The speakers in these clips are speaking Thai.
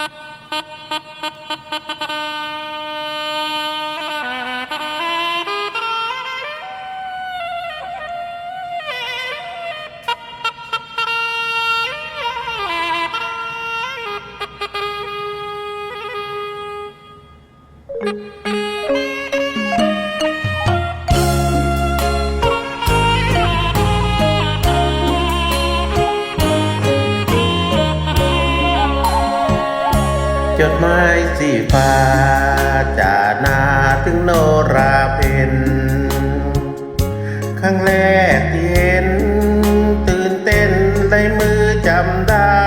thank mm -hmm. you จดหมายสีฟ้าจานาถึงโนราเพนครั้งแรกเห็น ตื่นเต้นได้มือจำได้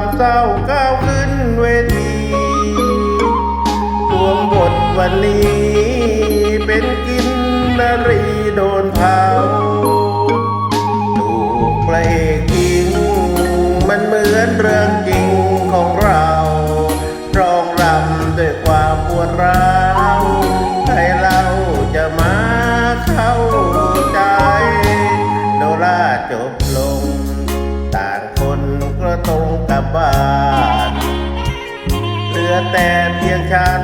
ความเศร้าก้าวขึ้นเวทีรวมบทวันนี้เป็นกินนรีโดนเผาถูกพระเอกยิงมันเหมือนเรื่องจริงของเราร้องรำด้วยความปวดร้าวใครเราจะมาเข้าใจโนราจบลง แต่เพียงฉัน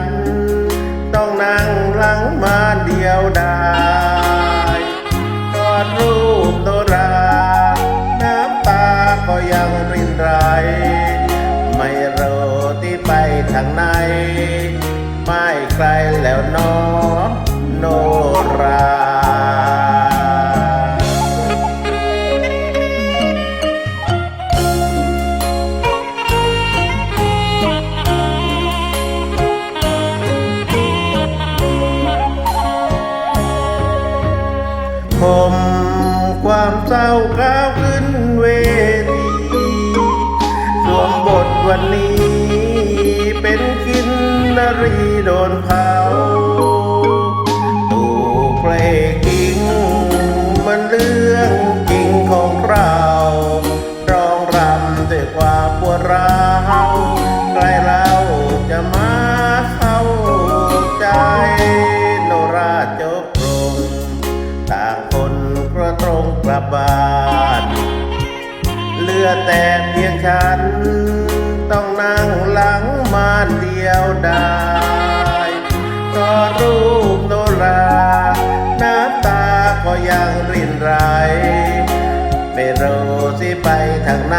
ต้องนั่งหลังมาเดียวดายกอดรูปโนรา น้ำตาก็ยังรินไหลไม่รู้ที่ไปทางไหนไม่ไกลแล้วเนอโน ความเศร้าก้าวขึ้นเวทีสวมบทวันนี้ เป็นกินนรีโดนเผาถูกเพลงกิงมันเรื่องจริงของ กลับบ้านเหลือแต่เพียงฉัน ต้องนั่งหลังม่านเดียวดายก็รูปโนราน้ำตาก็ยังรินไหลไม่รู้สิไปทางไหน